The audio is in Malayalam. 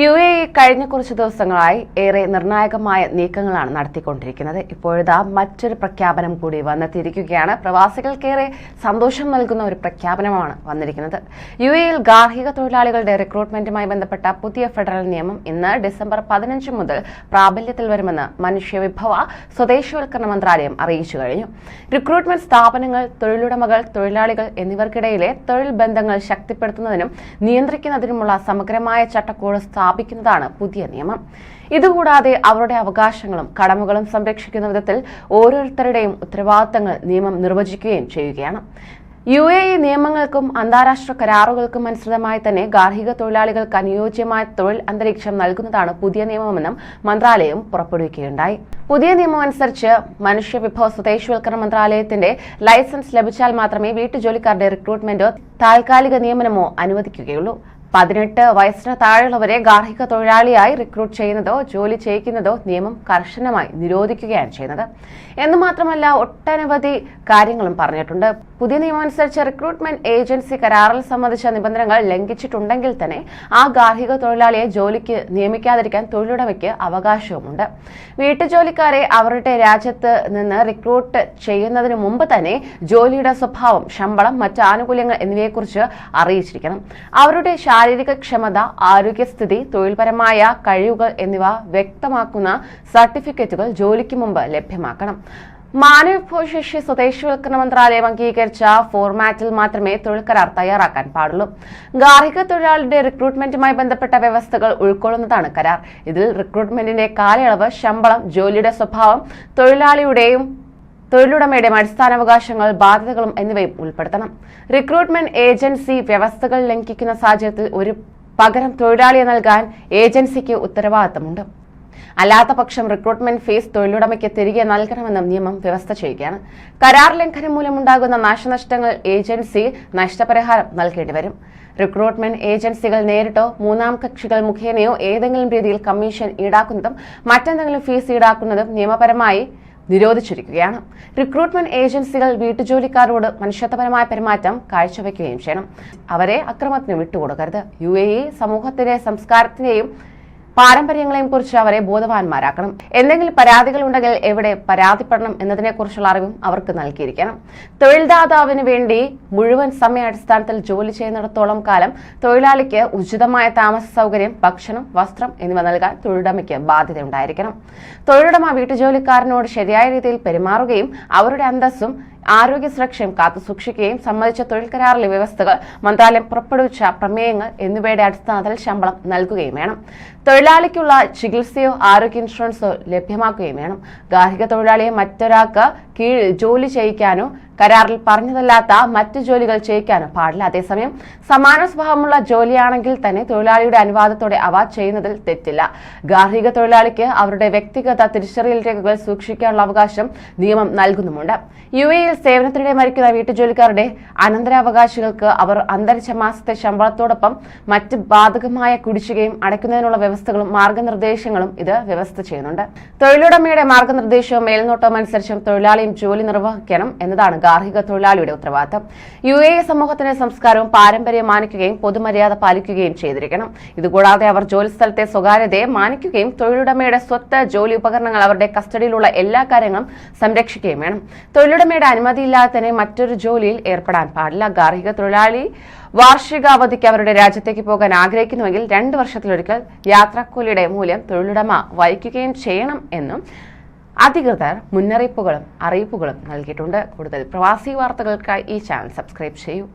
യു എ ഇ കഴിഞ്ഞ കുറച്ച് ദിവസങ്ങളായി ഏറെ നിർണായകമായ നീക്കങ്ങളാണ് നടത്തിക്കൊണ്ടിരിക്കുന്നത്. ഇപ്പോഴിതാ മറ്റൊരു പ്രഖ്യാപനം കൂടി വന്നെത്തിയിരിക്കുകയാണ്. പ്രവാസികൾക്കേറെ സന്തോഷം നൽകുന്ന ഒരു പ്രഖ്യാപനമാണ് വന്നിരിക്കുന്നത്. യു എയിൽ ഗാർഹിക തൊഴിലാളികളുടെ റിക്രൂട്ട്മെന്റുമായി ബന്ധപ്പെട്ട പുതിയ ഫെഡറൽ നിയമം ഇന്ന് ഡിസംബർ പതിനഞ്ച് മുതൽ പ്രാബല്യത്തിൽ വരുമെന്ന് മനുഷ്യവിഭവ സ്വദേശവൽക്കരണ മന്ത്രാലയം അറിയിച്ചു കഴിഞ്ഞു. റിക്രൂട്ട്മെന്റ് സ്ഥാപനങ്ങൾ തൊഴിലുടമകൾ തൊഴിലാളികൾ എന്നിവർക്കിടയിലെ തൊഴിൽ ബന്ധങ്ങൾ ശക്തിപ്പെടുത്തുന്നതിനും നിയന്ത്രിക്കുന്നതിനുമുള്ള സമഗ്രമായ ചട്ടക്കൂട് സ്ഥാപിക്കുന്നതാണ് പുതിയ നിയമം. ഇതുകൂടാതെ അവരുടെ അവകാശങ്ങളും കടമകളും സംരക്ഷിക്കുന്ന വിധത്തിൽ ഓരോരുത്തരുടെയും ഉത്തരവാദിത്തങ്ങൾ നിയമം നിർവചിക്കുകയും ചെയ്യുകയാണ്. യു എ ഇ നിയമങ്ങൾക്കും അന്താരാഷ്ട്ര കരാറുകൾക്കും അനുസൃതമായി തന്നെ ഗാർഹിക തൊഴിലാളികൾക്ക് അനുയോജ്യമായ തൊഴിൽ അന്തരീക്ഷം നൽകുന്നതാണ് പുതിയ നിയമമെന്നും മന്ത്രാലയം പുറപ്പെടുവിക്കുകയുണ്ടായി. പുതിയ നിയമം അനുസരിച്ച് മനുഷ്യവിഭവ സ്വദേശവൽക്കരണ മന്ത്രാലയത്തിന്റെ ലൈസൻസ് ലഭിച്ചാൽ മാത്രമേ വീട്ടുജോലിക്കാരുടെ റിക്രൂട്ട്മെന്റോ താൽക്കാലിക നിയമനമോ അനുവദിക്കുകയുള്ളൂ. പതിനെട്ട് വയസ്സിന് താഴെയുള്ളവരെ ഗാർഹിക തൊഴിലാളിയായി റിക്രൂട്ട് ചെയ്യുന്നതോ ജോലി ചെയ്യിക്കുന്നതോ നിയമം കർശനമായി നിരോധിക്കുകയാണ് ചെയ്യുന്നത്. എന്ന് മാത്രമല്ല ഒട്ടനവധി കാര്യങ്ങളും പറഞ്ഞിട്ടുണ്ട്. പുതിയ നിയമം അനുസരിച്ച് റിക്രൂട്ട്മെന്റ് ഏജൻസി കരാറിൽ സംബന്ധിച്ച നിബന്ധനകൾ ലംഘിച്ചിട്ടുണ്ടെങ്കിൽ തന്നെ ആ ഗാർഹിക തൊഴിലാളിയെ ജോലിക്ക് നിയമിക്കാതിരിക്കാൻ തൊഴിലുടമയ്ക്ക് അവകാശവുമുണ്ട്. വീട്ടുജോലിക്കാരെ അവരുടെ രാജ്യത്ത് നിന്ന് റിക്രൂട്ട് ചെയ്യുന്നതിന് മുമ്പ് തന്നെ ജോലിയുടെ സ്വഭാവം ശമ്പളം മറ്റ് ആനുകൂല്യങ്ങൾ എന്നിവയെക്കുറിച്ച് അറിയിച്ചിരിക്കണം. അവരുടെ ശാരീരിക ക്ഷമത ആരോഗ്യസ്ഥിതി തൊഴിൽപരമായ കഴിവുകൾ എന്നിവ വ്യക്തമാക്കുന്ന സർട്ടിഫിക്കറ്റുകൾ ജോലിക്ക് മുമ്പ് ലഭ്യമാക്കണം. മാനവവിഭവശേഷി സ്വദേശിവൽക്കരണ മന്ത്രാലയം അംഗീകരിച്ച ഫോർമാറ്റിൽ മാത്രമേ തൊഴിൽ കരാർ തയ്യാറാക്കാൻ പാടുള്ളൂ. ഗാർഹിക തൊഴിലാളിയുടെ റിക്രൂട്ട്മെന്റുമായി ബന്ധപ്പെട്ട വ്യവസ്ഥകൾ ഉൾക്കൊള്ളുന്നതാണ് കരാർ. ഇതിൽ റിക്രൂട്ട്മെന്റിന്റെ കാലയളവ് ശമ്പളം ജോലിയുടെ സ്വഭാവം തൊഴിലാളിയുടെയും തൊഴിലുടമയുടെയും അടിസ്ഥാനാവകാശങ്ങൾ ബാധ്യതകളും എന്നിവയും ഉൾപ്പെടുത്തണം. റിക്രൂട്ട്മെന്റ് ഏജൻസി വ്യവസ്ഥകൾ ലംഘിക്കുന്ന സാഹചര്യത്തിൽ ഒരു പകരം തൊഴിലാളിയെ നൽകാൻ ഏജൻസിക്ക് ഉത്തരവാദിത്തമുണ്ട്. അല്ലാത്ത പക്ഷം റിക്രൂട്ട്മെന്റ് ഫീസ് തൊഴിലുടമയ്ക്ക് തിരികെ നൽകണമെന്നും നിയമം വ്യവസ്ഥ ചെയ്യുകയാണ്. കരാർ ലംഘനം മൂലമുണ്ടാകുന്ന നാശനഷ്ടങ്ങൾ ഏജൻസി നഷ്ടപരിഹാരം നൽകേണ്ടി വരും. റിക്രൂട്ട്മെന്റ് ഏജൻസികൾ നേരിട്ടോ മൂന്നാം കക്ഷികൾ മുഖേനയോ ഏതെങ്കിലും രീതിയിൽ കമ്മീഷൻ ഈടാക്കുന്നതും മറ്റെന്തെങ്കിലും ഫീസ് ഈടാക്കുന്നതും നിയമപരമായി നിരോധിച്ചിരിക്കുകയാണ്. റിക്രൂട്ട്മെന്റ് ഏജൻസികൾ വീട്ടുജോലിക്കാരോട് മനുഷ്യത്വപരമായ പെരുമാറ്റം കാഴ്ചവെക്കുകയും ചെയ്യണം. അവരെ അക്രമത്തിന് വിട്ടുകൊടുക്കരുത്. യു എ ഇ സമൂഹത്തിന്റെ സംസ്കാരത്തിന്റെയും പാരമ്പര്യങ്ങളെയും കുറിച്ച് അവരെ ബോധവാന്മാരാക്കണം. എന്തെങ്കിലും പരാതികൾ ഉണ്ടെങ്കിൽ എവിടെ പരാതിപ്പെടണം എന്നതിനെക്കുറിച്ചുള്ള അറിവും അവർക്ക് നൽകിയിരിക്കണം. തൊഴിൽദാതാവിന് വേണ്ടി മുഴുവൻ സമയാടിസ്ഥാനത്തിൽ ജോലി ചെയ്യുന്നിടത്തോളം കാലം തൊഴിലാളിക്ക് ഉചിതമായ താമസ സൗകര്യം ഭക്ഷണം വസ്ത്രം എന്നിവ നൽകാൻ തൊഴിലുടമയ്ക്ക് ബാധ്യതയുണ്ടായിരിക്കണം. തൊഴിലുടമ വീട്ടുജോലിക്കാരനോട് ശരിയായ രീതിയിൽ പെരുമാറുകയും അവരുടെ അന്തസ്സും ആരോഗ്യ സുരക്ഷയും കാത്തുസൂക്ഷിക്കുകയും സംബന്ധിച്ച തൊഴിൽ കരാറിലെ വ്യവസ്ഥകൾ മന്ത്രാലയം പുറപ്പെടുവിച്ച പ്രമേയങ്ങൾ എന്നിവയുടെ അടിസ്ഥാനത്തിൽ ശമ്പളം നൽകുകയും വേണം. തൊഴിലാളിക്കുള്ള ചികിത്സയോ ആരോഗ്യ ഇൻഷുറൻസോ ലഭ്യമാക്കുകയും വേണം. ഗാർഹിക തൊഴിലാളിയെ മറ്റൊരാൾക്ക് കീഴിൽ ജോലി ചെയ്യിക്കാനോ കരാറിൽ പറഞ്ഞതല്ലാത്ത മറ്റു ജോലികൾ ചെയ്യിക്കാൻ പാടില്ല. അതേസമയം സമാന സ്വഭാവമുള്ള ജോലിയാണെങ്കിൽ തന്നെ തൊഴിലാളിയുടെ അനുവാദത്തോടെ അവ ചെയ്യുന്നതിൽ തെറ്റില്ല. ഗാർഹിക തൊഴിലാളിക്ക് അവരുടെ വ്യക്തിഗത തിരിച്ചറിയൽ രേഖകൾ സൂക്ഷിക്കാനുള്ള അവകാശം നിയമം നൽകുന്നുമുണ്ട്. യു എയിൽ സേവനത്തിനിടെ മരിക്കുന്ന വീട്ടുജോലിക്കാരുടെ അനന്തരാവകാശികൾക്ക് അവർ അന്തരിച്ച മാസത്തെ ശമ്പളത്തോടൊപ്പം മറ്റ് ബാധകമായ കുടിശ്ശികയും അടയ്ക്കുന്നതിനുള്ള വ്യവസ്ഥകളും മാർഗനിർദ്ദേശങ്ങളും ഇത് വ്യവസ്ഥ ചെയ്യുന്നുണ്ട്. തൊഴിലുടമയുടെ മാർഗനിർദ്ദേശവും മേൽനോട്ടവും അനുസരിച്ചും തൊഴിലാളിയും ജോലി നിർവഹിക്കണം എന്നതാണ് ഗാർഹിക തൊഴിലാളിയുടെ ഉത്തരവാദിത്തം. യു എ സമൂഹത്തിന്റെ സംസ്കാരവും പാരമ്പര്യം മാനിക്കുകയും പൊതുമര്യാദ പാലിക്കുകയും ചെയ്തിരിക്കണം. ഇതുകൂടാതെ അവർ ജോലിസ്ഥലത്തെ സ്വകാര്യതയെ മാനിക്കുകയും തൊഴിലുടമയുടെ സ്വത്ത് ജോലി ഉപകരണങ്ങൾ അവരുടെ കസ്റ്റഡിയിലുള്ള എല്ലാ കാര്യങ്ങളും സംരക്ഷിക്കുകയും വേണം. തൊഴിലുടമയുടെ അനുമതിയില്ലാതെ തന്നെ മറ്റൊരു ജോലിയിൽ ഏർപ്പെടാൻ പാടില്ല. ഗാർഹിക തൊഴിലാളി വാർഷിക അവധിക്ക് അവരുടെ രാജ്യത്തേക്ക് പോകാൻ ആഗ്രഹിക്കുന്നുവെങ്കിൽ രണ്ട് വർഷത്തിലൊരിക്കൽ യാത്രാക്കൂലിയുടെ മൂല്യം തൊഴിലുടമ വഹിക്കുകയും ചെയ്യണം എന്നും അധികൃതർ മുന്നറിയിപ്പുകളും അറിയിപ്പുകളും നൽകിയിട്ടുണ്ട്. കൂടുതൽ പ്രവാസി വാർത്തകൾക്കായി ഈ ചാനൽ സബ്സ്ക്രൈബ് ചെയ്യൂ.